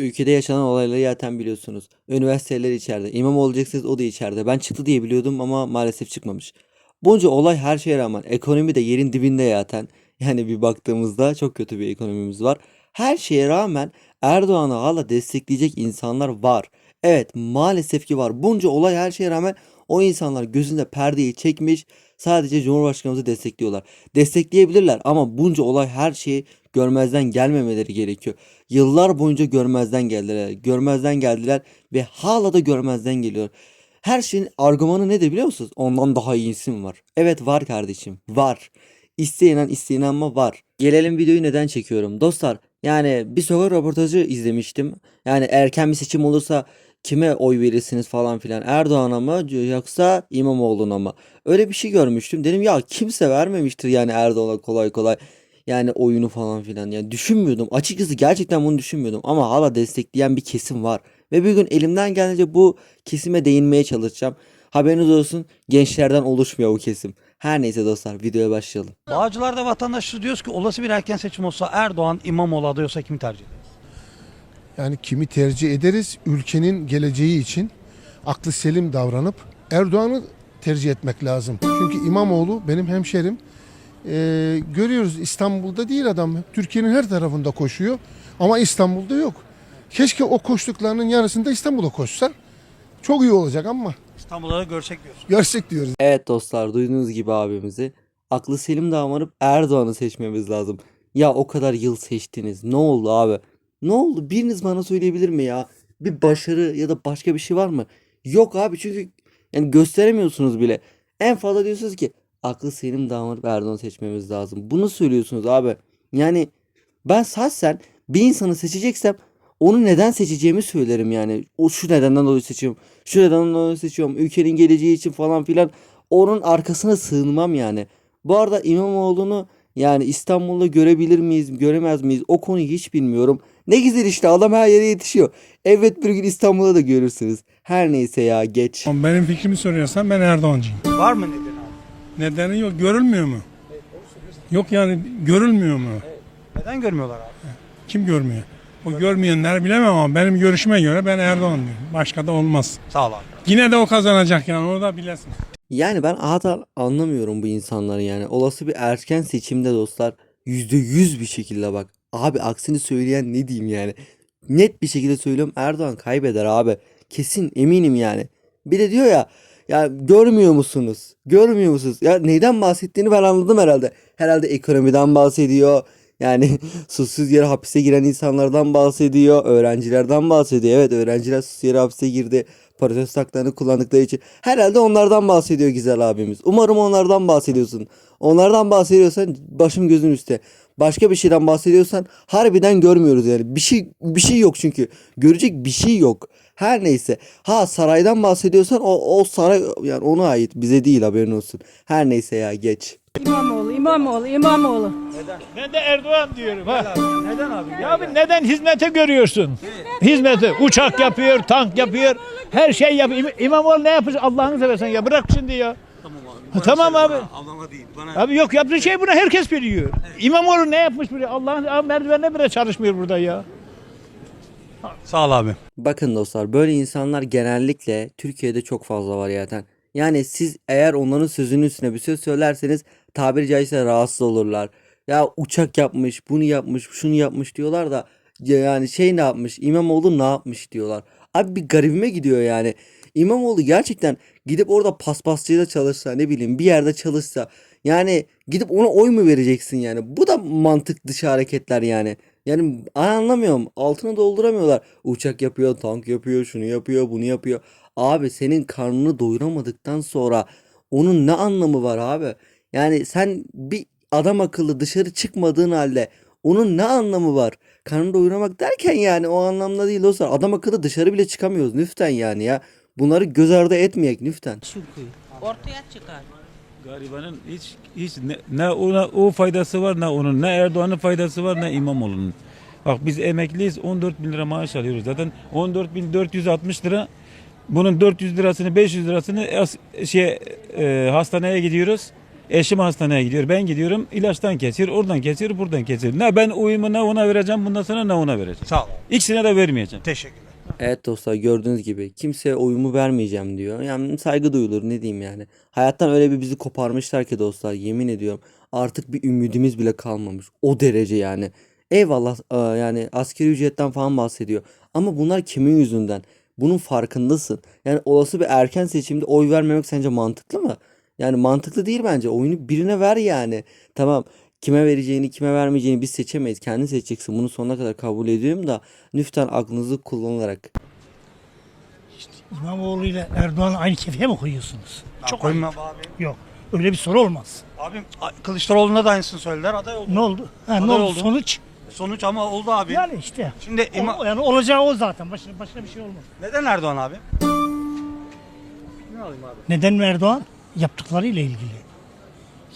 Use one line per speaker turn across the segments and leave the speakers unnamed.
Ülkede yaşanan olayları zaten biliyorsunuz. Üniversiteler içeride. İmam olacaksınız o da içeride. Ben çıktı diye biliyordum ama maalesef çıkmamış. Bunca olay her şeye rağmen ekonomi de yerin dibinde zaten. Yani bir baktığımızda çok kötü bir ekonomimiz var. Her şeye rağmen Erdoğan'ı hala destekleyecek insanlar var. Evet maalesef ki var. Bunca olay her şeye rağmen o insanlar gözünde perdeyi çekmiş. Sadece Cumhurbaşkanımızı destekliyorlar. Destekleyebilirler ama bunca olay her şeyi görmezden gelmemeleri gerekiyor. Yıllar boyunca görmezden geldiler. Görmezden geldiler ve hala da görmezden geliyor. Her şeyin argümanı ne de biliyor musunuz? Ondan daha iyisi mi var? Evet var kardeşim. Var. İsteyenen isteyen ama var. Gelelim videoyu neden çekiyorum? Dostlar yani bir sokak röportajı izlemiştim. Yani erken bir seçim olursa kime oy verirsiniz falan filan. Erdoğan'a mı yoksa İmamoğlu'na mı? Öyle bir şey görmüştüm. Dedim ya kimse vermemiştir yani Erdoğan'a kolay kolay. Yani oyunu falan filan. Yani düşünmüyordum. Açıkçası gerçekten bunu düşünmüyordum. Ama hala destekleyen bir kesim var. Ve bir gün elimden gelince bu kesime değinmeye çalışacağım. Haberiniz olsun gençlerden oluşmuyor bu kesim. Her neyse dostlar videoya başlayalım.
Bağcılar'da vatandaşız diyoruz ki olası bir erken seçim olsa Erdoğan İmamoğlu adayı olsa kimi tercih ederiz?
Yani kimi tercih ederiz? Ülkenin geleceği için aklı selim davranıp Erdoğan'ı tercih etmek lazım. Çünkü İmamoğlu benim hemşerim. Ee, görüyoruz İstanbul'da değil adam. Türkiye'nin her tarafında koşuyor ama İstanbul'da yok. Keşke o koştuklarının yarısında İstanbul'a koşsa. Çok iyi olacak ama
İstanbul'da da görsek diyorsun.
görsek diyoruz.
Evet dostlar duyduğunuz gibi abimizi. Aklı selim davranıp Erdoğan'ı seçmemiz lazım. Ya o kadar yıl seçtiniz. Ne oldu abi? Ne oldu? Biriniz bana söyleyebilir mi ya? Bir başarı ya da başka bir şey var mı? Yok abi çünkü yani gösteremiyorsunuz bile. En fazla diyorsunuz ki aklı selim davranıp Erdoğan'ı seçmemiz lazım. Bunu söylüyorsunuz abi. Yani ben şahsen bir insanı seçeceksem onu neden seçeceğimi söylerim yani. O şu nedenden dolayı seçiyorum. Şu nedenden dolayı seçiyorum. Ülkenin geleceği için falan filan. Onun arkasına sığınmam yani. Bu arada İmamoğlu'nu yani İstanbul'da görebilir miyiz, göremez miyiz? O konuyu hiç bilmiyorum. Ne güzel işte adam her yere yetişiyor. Evet bir gün İstanbul'da da görürsünüz. Her neyse ya geç.
Benim fikrimi soruyorsan ben Erdoğancıyım.
Var mı nedeni abi?
Nedeni yok. Görülmüyor mu? Yok yani görülmüyor mu?
Neden görmüyorlar abi?
Kim görmüyor? O görmeyenler bilemem ama benim görüşime göre ben Erdoğan diyorum. Başka da olmaz.
Sağ ol abi.
Yine de o kazanacak yani onu da bilesin.
Yani ben hala anlamıyorum bu insanları yani. Olası bir erken seçimde dostlar %100 bir şekilde bak. Abi aksini söyleyen ne diyeyim yani. Net bir şekilde söylüyorum Erdoğan kaybeder abi. Kesin eminim yani. Bir de diyor ya ya görmüyor musunuz? Görmüyor musunuz? Ya neyden bahsettiğini ben anladım herhalde. Herhalde ekonomiden bahsediyor. Yani susuz yere hapise giren insanlardan bahsediyor. Öğrencilerden bahsediyor. Evet öğrenciler susuz yere hapise girdi. Protesto haklarını kullandıkları için. Herhalde onlardan bahsediyor güzel abimiz. Umarım onlardan bahsediyorsun. Onlardan bahsediyorsan başım gözüm üstte. Başka bir şeyden bahsediyorsan harbiden görmüyoruz yani. Bir şey bir şey yok çünkü. Görecek bir şey yok. Her neyse. Ha saraydan bahsediyorsan o, o saray yani ona ait. Bize değil haberin olsun. Her neyse ya geç.
İmamoğlu, İmamoğlu, İmamoğlu.
Ben de Erdoğan diyorum ha.
Neden abi?
Ya abi neden hizmete görüyorsun? Hizmeti. Uçak yapıyor, tank yapıyor. Her şey yapıyor. İm- İmamoğlu ne yapacak Allah'ını seversen ya. Bırak şimdi ya. Ha, tamam abi. Abi yok yaptığı şey buna herkes biliyor. İmamoğlu ne yapmış buraya? Allah'ın abi merdivenle bile çalışmıyor burada ya.
Sağ ol abi.
Bakın dostlar böyle insanlar genellikle Türkiye'de çok fazla var zaten. Yani siz eğer onların sözünün üstüne bir söz söylerseniz tabiri caizse rahatsız olurlar. Ya uçak yapmış, bunu yapmış, şunu yapmış diyorlar da ya yani şey ne yapmış, İmamoğlu ne yapmış diyorlar. Abi bir garibime gidiyor yani. İmamoğlu gerçekten gidip orada paspasçıyla çalışsa ne bileyim bir yerde çalışsa yani gidip ona oy mu vereceksin yani? Bu da mantık dışı hareketler yani. Yani anlamıyorum. Altını dolduramıyorlar. Uçak yapıyor, tank yapıyor, şunu yapıyor, bunu yapıyor. Abi senin karnını doyuramadıktan sonra onun ne anlamı var abi? Yani sen bir adam akıllı dışarı çıkmadığın halde onun ne anlamı var? Karnını doyurmak derken yani o anlamda değil dostlar. Adam akıllı dışarı bile çıkamıyoruz lütfen yani ya. Bunları göz ardı etmeyek lütfen.
ortaya çıkar.
Garibanın hiç hiç ne, ne ona o faydası var ne onun ne Erdoğan'ın faydası var ne İmamoğlu'nun. Bak biz emekliyiz 14 bin lira maaş alıyoruz zaten 14 bin 460 lira bunun 400 lirasını 500 lirasını as- şey e, hastaneye gidiyoruz Eşim hastaneye gidiyor. Ben gidiyorum. ilaçtan kesiyor. Oradan kesiyor. Buradan kesiyor. Ne ben uyumu ne ona vereceğim. Bundan sonra ne ona vereceğim.
Sağ ol.
İkisine de vermeyeceğim.
Teşekkürler.
Evet dostlar gördüğünüz gibi kimseye oyumu vermeyeceğim diyor. Yani saygı duyulur ne diyeyim yani. Hayattan öyle bir bizi koparmışlar ki dostlar yemin ediyorum. Artık bir ümidimiz bile kalmamış. O derece yani. Eyvallah e, yani askeri ücretten falan bahsediyor. Ama bunlar kimin yüzünden? Bunun farkındasın. Yani olası bir erken seçimde oy vermemek sence mantıklı mı? Yani mantıklı değil bence. Oyunu birine ver yani. Tamam kime vereceğini kime vermeyeceğini biz seçemeyiz. Kendin seçeceksin. Bunu sonuna kadar kabul ediyorum da lütfen aklınızı kullanarak.
İmamoğlu ile Erdoğan aynı kefeye mi koyuyorsunuz?
Çok koyma abi.
Yok. Öyle bir soru olmaz.
Abim Kılıçdaroğlu'na da aynısını söylediler. Aday oldu.
Ne oldu? Ha, ne
Aday
oldu?
oldu.
Sonuç?
Sonuç ama oldu abi.
Yani işte.
Şimdi ima-
O, yani olacağı o zaten. Başka, başka bir şey olmaz.
neden Erdoğan abi?
Neden mi Erdoğan? Yaptıklarıyla ilgili.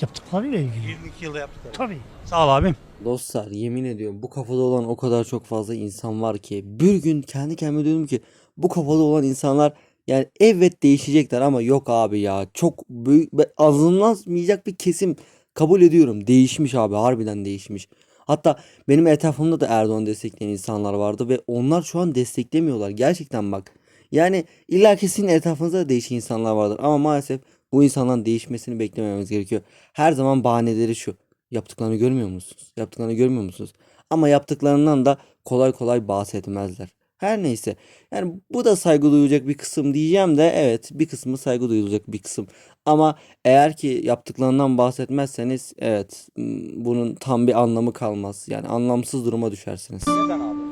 Yaptıklarıyla ilgili.
22 yılda yaptıkları.
Tabii.
Sağ ol abim.
Dostlar yemin ediyorum bu kafada olan o kadar çok fazla insan var ki bir gün kendi kendime diyorum ki bu kafada olan insanlar yani evet değişecekler ama yok abi ya çok büyük azınlanmayacak bir kesim kabul ediyorum değişmiş abi harbiden değişmiş. Hatta benim etrafımda da Erdoğan destekleyen insanlar vardı ve onlar şu an desteklemiyorlar gerçekten bak. Yani illa ki sizin etrafınızda da değişik insanlar vardır ama maalesef bu insanların değişmesini beklememiz gerekiyor. Her zaman bahaneleri şu. Yaptıklarını görmüyor musunuz? Yaptıklarını görmüyor musunuz? Ama yaptıklarından da kolay kolay bahsetmezler. Her neyse. Yani bu da saygı duyulacak bir kısım diyeceğim de evet bir kısmı saygı duyulacak bir kısım. Ama eğer ki yaptıklarından bahsetmezseniz evet bunun tam bir anlamı kalmaz. Yani anlamsız duruma düşersiniz.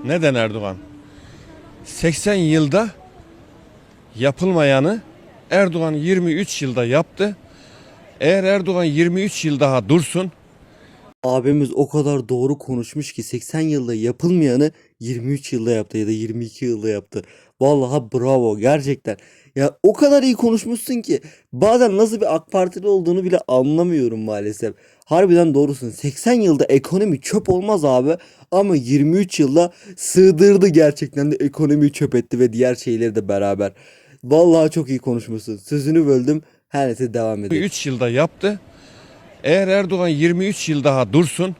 Neden Erdoğan? 80 yılda yapılmayanı Erdoğan 23 yılda yaptı. Eğer Erdoğan 23 yıl daha dursun
Abimiz o kadar doğru konuşmuş ki 80 yılda yapılmayanı 23 yılda yaptı ya da 22 yılda yaptı. Vallahi bravo gerçekten. Ya o kadar iyi konuşmuşsun ki bazen nasıl bir AK Partili olduğunu bile anlamıyorum maalesef. Harbiden doğrusun. 80 yılda ekonomi çöp olmaz abi ama 23 yılda sığdırdı gerçekten de ekonomiyi çöp etti ve diğer şeyleri de beraber. Vallahi çok iyi konuşmuşsun. Sözünü böldüm. Her neyse devam edelim.
23 yılda yaptı. Eğer Erdoğan 23 yıl daha dursun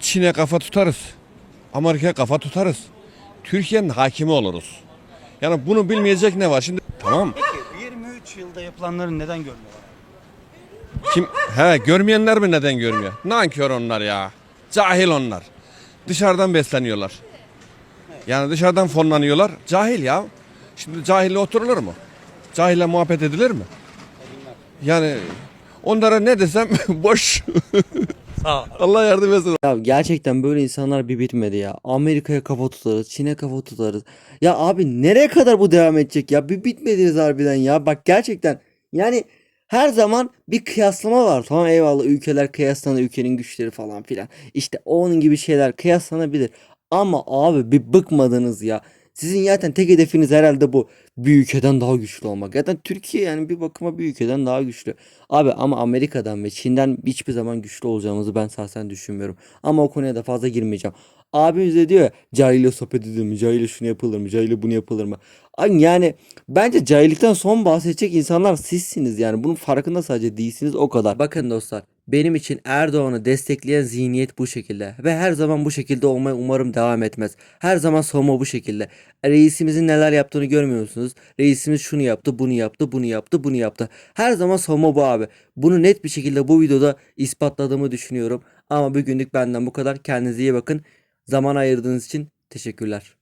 Çin'e kafa tutarız. Amerika'ya kafa tutarız. Türkiye'nin hakimi oluruz. Yani bunu bilmeyecek ne var şimdi? Tamam.
Peki 23 yılda yapılanları neden görmüyorlar?
Kim? He görmeyenler mi neden görmüyor? Nankör onlar ya. Cahil onlar. Dışarıdan besleniyorlar. Yani dışarıdan fonlanıyorlar. Cahil ya. Şimdi cahille oturulur mu? Cahille muhabbet edilir mi? Yani onlara ne desem boş.
Sağ ol.
Allah yardım etsin.
Ya gerçekten böyle insanlar bir bitmedi ya. Amerika'ya kafa tutarız, Çin'e kafa tutarız. Ya abi nereye kadar bu devam edecek ya? Bir bitmediniz harbiden ya. Bak gerçekten yani her zaman bir kıyaslama var. Tamam eyvallah ülkeler kıyaslanır, ülkenin güçleri falan filan. İşte onun gibi şeyler kıyaslanabilir. Ama abi bir bıkmadınız ya. Sizin zaten tek hedefiniz herhalde bu. Bir ülkeden daha güçlü olmak. Zaten Türkiye yani bir bakıma bir ülkeden daha güçlü. Abi ama Amerika'dan ve Çin'den hiçbir zaman güçlü olacağımızı ben şahsen düşünmüyorum. Ama o konuya da fazla girmeyeceğim. Abimiz de diyor ya cahille sohbet edilir mi? Cahille şunu yapılır mı? Cahille bunu yapılır mı? Yani bence cahillikten son bahsedecek insanlar sizsiniz yani. Bunun farkında sadece değilsiniz o kadar. Bakın dostlar benim için Erdoğan'ı destekleyen zihniyet bu şekilde. Ve her zaman bu şekilde olmaya umarım devam etmez. Her zaman savunma bu şekilde. Reisimizin neler yaptığını görmüyor musunuz? Reisimiz şunu yaptı, bunu yaptı, bunu yaptı, bunu yaptı. Her zaman savunma bu abi. Bunu net bir şekilde bu videoda ispatladığımı düşünüyorum. Ama bugünlük benden bu kadar. Kendinize iyi bakın. Zaman ayırdığınız için teşekkürler.